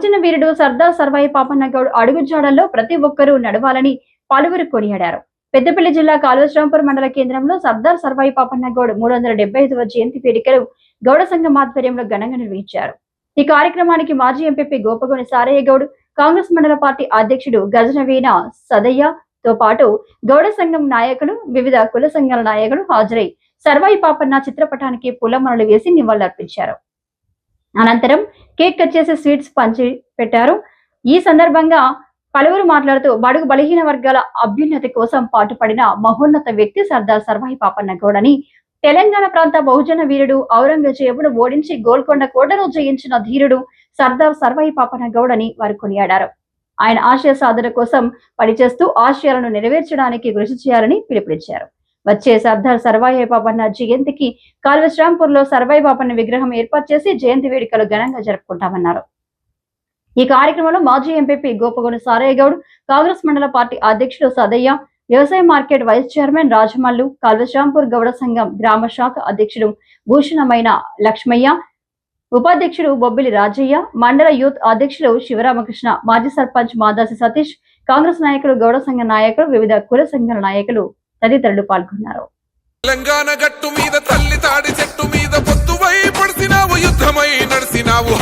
అర్జున వీరుడు సర్దార్ సర్వాయి పాపన్న గౌడ్ అడుగుజాడల్లో ప్రతి ఒక్కరూ నడవాలని పలువురు కొనియాడారు. పెద్దపల్లి జిల్లా కాళేశ్వరంపురం మండల కేంద్రంలో సర్దార్ సర్వాయి పాపన్న గౌడ్ మూడు వందల డెబ్బై ఐదవ జయంతి వేడుకలు గౌడ సంఘం ఆధ్వర్యంలో ఘనంగా నిర్వహించారు. ఈ కార్యక్రమానికి మాజీ ఎంపీ గోపగోని సారయ్య గౌడ్ కాంగ్రెస్ మండల పార్టీ అధ్యక్షుడు గజనవీన సదయ్య తో పాటు గౌడ సంఘం నాయకులు వివిధ కుల సంఘాల నాయకులు హాజరై సర్వాయి పాపన్న చిత్రపటానికి పులమరలు వేసి నివాళులర్పించారు. అనంతరం కేక్ కట్ చేసే స్వీట్స్ పంచి పెట్టారు. ఈ సందర్భంగా పలువురు మాట్లాడుతూ బడుగు బలహీన వర్గాల అభ్యున్నతి కోసం పాటుపడిన మహోన్నత వ్యక్తి సర్దార్ సర్వాయి పాపన్న గౌడని తెలంగాణ ప్రాంత బహుజన వీరుడు ఔరంగజేబును ఓడించి గోల్కొండ కోటను జయించిన ధీరుడు సర్దార్ సర్వాయి పాపన్న గౌడని వారు కొనియాడారు. ఆయన ఆశయ సాధన కోసం పనిచేస్తూ ఆశయాలను నెరవేర్చడానికి కృషి చేయాలని పిలుపునిచ్చారు. వచ్చే సర్దార్ సర్వాయి బాబన్న జయంతికి కాల్వశ్రాంపూర్లో సర్వాయి బాబన్న విగ్రహం ఏర్పాటు చేసి జయంతి వేడుకలు ఘనంగా జరుపుకుంటామన్నారు. ఈ కార్యక్రమంలో మాజీ ఎంపీపీ గోపగొని సారయ్య గౌడ్ కాంగ్రెస్ మండల పార్టీ అధ్యక్షుడు సదయ్య వ్యవసాయ market vice chairman Rajamallu Kalvasrampur Gowda సంఘం గ్రామ శాఖ అధ్యక్షుడు భూషణమైన లక్ష్మయ్య ఉపాధ్యక్షుడు బొబ్బిలి రాజయ్య మండల యూత్ అధ్యక్షుడు శివరామకృష్ణ మాజీ సర్పంచ్ మాదాసి సతీష్ కాంగ్రెస్ నాయకులు గౌడ సంఘ నాయకులు వివిధ కుల సంఘాల నాయకులు తదితరులు పాల్గొన్నారు. తెలంగాణ గట్టు మీద తల్లి తాడి చెట్టు మీద పొత్తువై పడిసినావు యుద్ధమై నడిసినావు.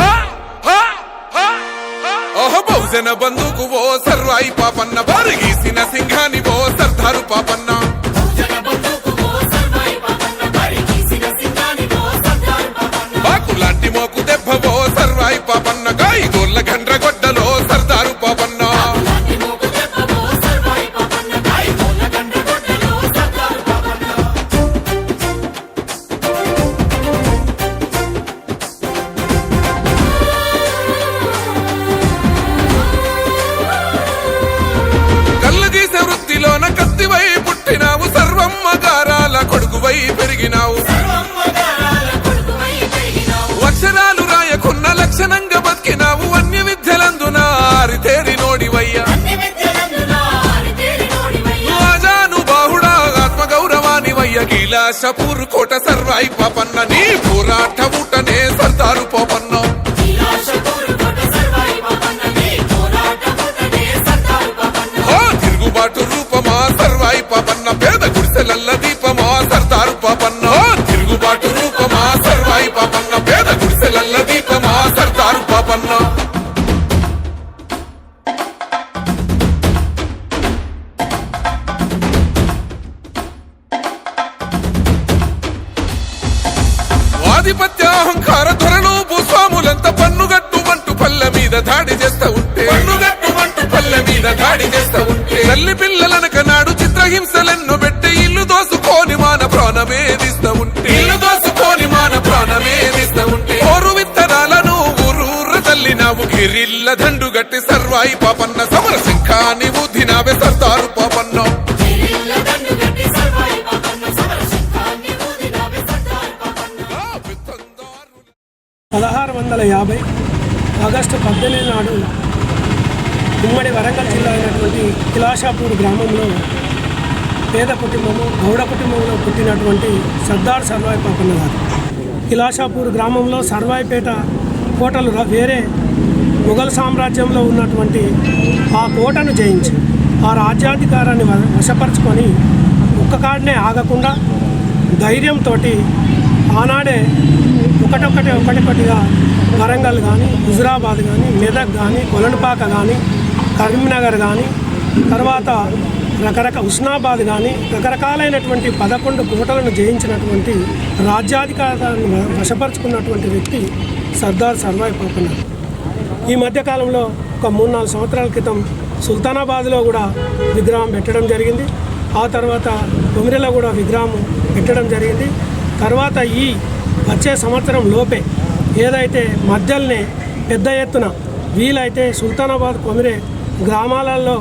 బహుజన బంధుకు ఓ సర్వాయి పాపన్న బారిగీసిన సింహాని ఓ సర్దారు పాపన్న. వయ్య గీలాషపూర్ కోట సర్వాయి పాపన్న నీ పోరాట ఊటనే సర్దారు పోపన్న ఆధిపత్య అహంకార ధరలు భూస్వాములంత పన్నుగట్టు మంటు పల్లె మీద దాడి చేస్తా ఉంటే. పన్నుగట్టు మంటు పల్లె మీద దాడి చేస్తా ఉంటే. తల్లి పిల్లలనక నాడు చిత్రహింసలెన్ను పెట్టి ఇల్లు దోసుకొని మాన ప్రాణమేదిస్తా ఉంటే. ఇల్లు దోసుకొని మాన ప్రాణమేదిస్తా ఉంటే. ఓరు విత్తనాలను ఊరూర తల్లి నావు గిరిల్ల దండు గట్టి సర్వాయి పాపన్న సమర శంఖాని ఊదినావే సర్దారు పాపన్న వందల యాభై ఆగస్టు పద్దెనిమిది నాడు ఉమ్మడి వరంగల్ జిల్లా అయినటువంటి కిలాషాపూర్ గ్రామంలో పేద కుటుంబము గౌడ కుటుంబంలో పుట్టినటువంటి సర్దార్ సర్వాయి పాపన్న గారు కిలాషాపూర్ గ్రామంలో సర్వాయిపేట కోటలు వేరే మొఘల్ సామ్రాజ్యంలో ఉన్నటువంటి ఆ కోటను జయించి ఆ రాజ్యాధికారాన్ని వ- వశపరుచుకొని ఒక్కకాడనే ఆగకుండా ధైర్యంతో ఆనాడే ఒకటొకటి ఒకటికొకటిగా వరంగల్ కానీ హుజురాబాద్ కానీ మెదక్ కానీ కొలనుపాక కానీ కరీంనగర్ కానీ తర్వాత రకరకాల హుస్నాబాద్ కానీ రకరకాలైనటువంటి పదకొండు కోటలను జయించినటువంటి రాజ్యాధికారాన్ని వశపరుచుకున్నటువంటి వ్యక్తి సర్దార్ సర్వాయి పాపన్న ఈ మధ్యకాలంలో ఒక మూడు నాలుగు సంవత్సరాల క్రితం సుల్తానాబాద్లో కూడా విగ్రహం పెట్టడం జరిగింది. ఆ తర్వాత తొమ్మిదిలో కూడా విగ్రహం పెట్టడం జరిగింది. తర్వాత ఈ వచ్చే సంవత్సరం లోపే ఏదైతే మధ్యలోనే పెద్ద ఎత్తున వీలైతే సుల్తానాబాద్ కొమిరే గ్రామాలలో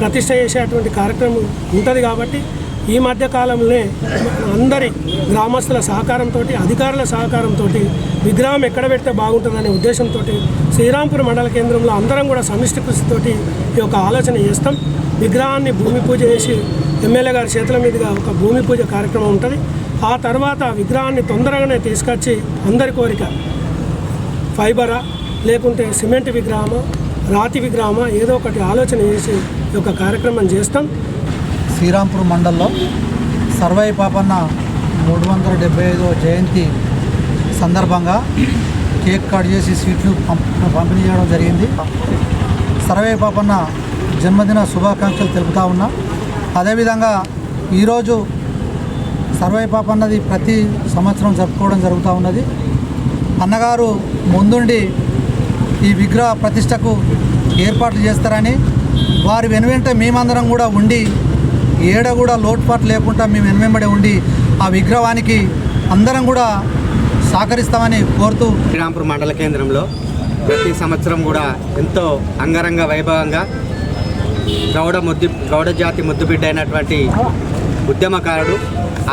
ప్రతిష్ట చేసేటువంటి కార్యక్రమం ఉంటుంది కాబట్టి ఈ మధ్య కాలంలోనే అందరి గ్రామస్తుల సహకారంతో అధికారుల సహకారంతో విగ్రహం ఎక్కడ పెడితే బాగుంటుందనే ఉద్దేశంతో శ్రీరాంపూర్ మండల కేంద్రంలో అందరం కూడా సమిష్టి కృషితోటి ఈ యొక్క ఆలోచన చేస్తాం. విగ్రహాన్ని భూమి పూజ చేసి ఎమ్మెల్యే గారి చేతుల మీదుగా ఒక భూమి పూజ కార్యక్రమం ఉంటుంది. ఆ తర్వాత విగ్రహాన్ని తొందరగానే తీసుకొచ్చి అందరి కోరిక ఫైబరా లేకుంటే సిమెంట్ విగ్రహమా రాతి విగ్రహమా ఏదో ఒకటి ఆలోచన చేసి ఈ యొక్క కార్యక్రమం చేస్తాం. శ్రీరాంపూర్ మండల్లో సర్వై పాపన్న మూడు వందల డెబ్బై ఐదో జయంతి సందర్భంగా కేక్ కట్ చేసి స్వీట్లు పంప్ పంపిణీ చేయడం జరిగింది. సర్వై పాపన్న జన్మదిన శుభాకాంక్షలు తెలుపుతా ఉన్నా. అదేవిధంగా ఈరోజు సర్వై పాపన్నది ప్రతి సంవత్సరం జరుపుకోవడం జరుగుతూ ఉన్నది. అన్నగారు ముందుండి ఈ విగ్రహ ప్రతిష్టకు ఏర్పాట్లు చేస్తారని వారి వెనువెంట మేమందరం కూడా ఉండి ఏడ కూడా లోటుపాటు లేకుండా మేము వెనువెంబడి ఉండి ఆ విగ్రహానికి అందరం కూడా సహకరిస్తామని కోరుతూ శ్రీరాంపూర్ మండల కేంద్రంలో ప్రతి సంవత్సరం కూడా ఎంతో అంగరంగ వైభవంగా గౌడ ముద్దు గౌడ జాతి ముద్దుబిడ్డ అయినటువంటి ఉద్యమకారుడు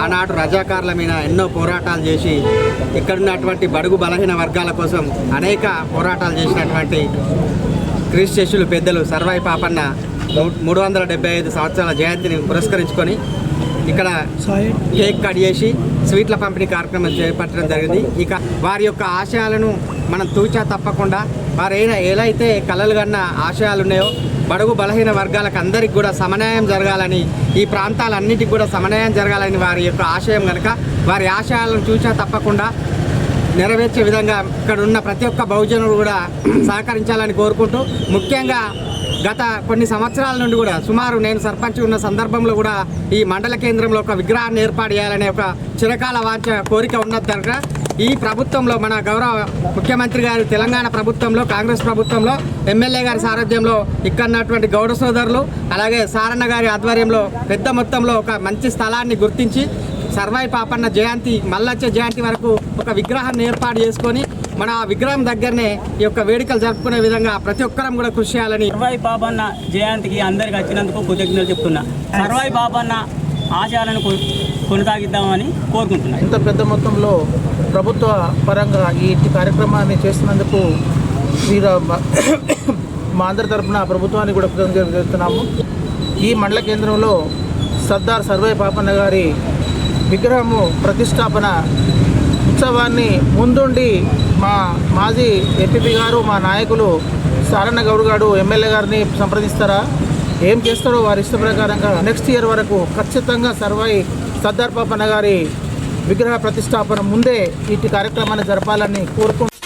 ఆనాడు రజాకారుల మీద ఎన్నో పోరాటాలు చేసి ఇక్కడున్నటువంటి బడుగు బలహీన వర్గాల కోసం అనేక పోరాటాలు చేసినటువంటి క్రీస్తు పెద్దలు సర్వాయి పాపన్న మూడు వందల డెబ్బై ఐదు సంవత్సరాల జయంతిని పురస్కరించుకొని ఇక్కడ కేక్ కట్ చేసి స్వీట్ల పంపిణీ కార్యక్రమం చేపట్టడం జరిగింది. ఇక వారి యొక్క ఆశయాలను మనం తూచా తప్పకుండా వారు ఎలా అయితే కలలు కన్నా ఆశయాలు ఉన్నాయో బడుగు బలహీన వర్గాలకు అందరికి కూడా సమన్యాయం జరగాలని ఈ ప్రాంతాలన్నిటికీ కూడా సమన్యాయం జరగాలని వారి యొక్క ఆశయం కనుక వారి ఆశయాలను చూసా తప్పకుండా నెరవేర్చే విధంగా ఇక్కడ ఉన్న ప్రతి ఒక్క బహుజనుడు కూడా సహకరించాలని కోరుకుంటూ ముఖ్యంగా గత కొన్ని సంవత్సరాల నుండి కూడా సుమారు నేను సర్పంచ్ ఉన్న సందర్భంలో కూడా ఈ మండల కేంద్రంలో ఒక విగ్రహాన్ని ఏర్పాటు చేయాలనే ఒక చిరకాల వాంఛ కోరిక ఉన్నది కనుక ఈ ప్రభుత్వంలో మన గౌరవ ముఖ్యమంత్రి గారి తెలంగాణ ప్రభుత్వంలో కాంగ్రెస్ ప్రభుత్వంలో ఎమ్మెల్యే గారి సారథ్యంలో ఇక్కడ ఉన్నటువంటి గౌడ సోదరులు అలాగే సారన్న గారి ఆధ్వర్యంలో పెద్ద మొత్తంలో ఒక మంచి స్థలాన్ని గుర్తించి సర్వాయి పాపన్న జయంతి మల్లచ్చ జయంతి వరకు ఒక విగ్రహాన్ని ఏర్పాటు చేసుకొని మన ఆ విగ్రహం దగ్గరనే ఈ యొక్క వేడుకలు జరుపుకునే విధంగా ప్రతి ఒక్కరం కూడా కృషి చేయాలని సర్వాయి పాపన్న జయంతికి అందరికి వచ్చినందుకు కృతజ్ఞతలు చెప్తున్నా. సర్వాయి పాపన్న ఆశయాలను కొనసాగిద్దామని కోరుకుంటున్నాను. ఇంత పెద్ద మొత్తంలో ప్రభుత్వ పరంగా ఈ కార్యక్రమాన్ని చేస్తున్నందుకు మీరు మా అందరి తరపున ప్రభుత్వాన్ని కూడా కృతజ్ఞతలు చేస్తున్నాము ఈ మండల కేంద్రంలో సర్దార్ సర్వే పాపన్న గారి విగ్రహము ప్రతిష్టాపన ఉత్సవాన్ని ముందుండి మా మాజీ ఎంపీపీ గారు మా నాయకులు సారన్న గౌడ్ గారు ఎమ్మెల్యే గారిని సంప్రదిస్తారా? ఏం చేస్తారో వారి ఇష్ట ప్రకారంగా నెక్స్ట్ ఇయర్ వరకు ఖచ్చితంగా సర్వాయి సర్దార్ పాపన్న గారి విగ్రహ ప్రతిష్టాపన ముందే ఇటు కార్యక్రమాన్ని జరపాలని కోరుకుంటున్నాను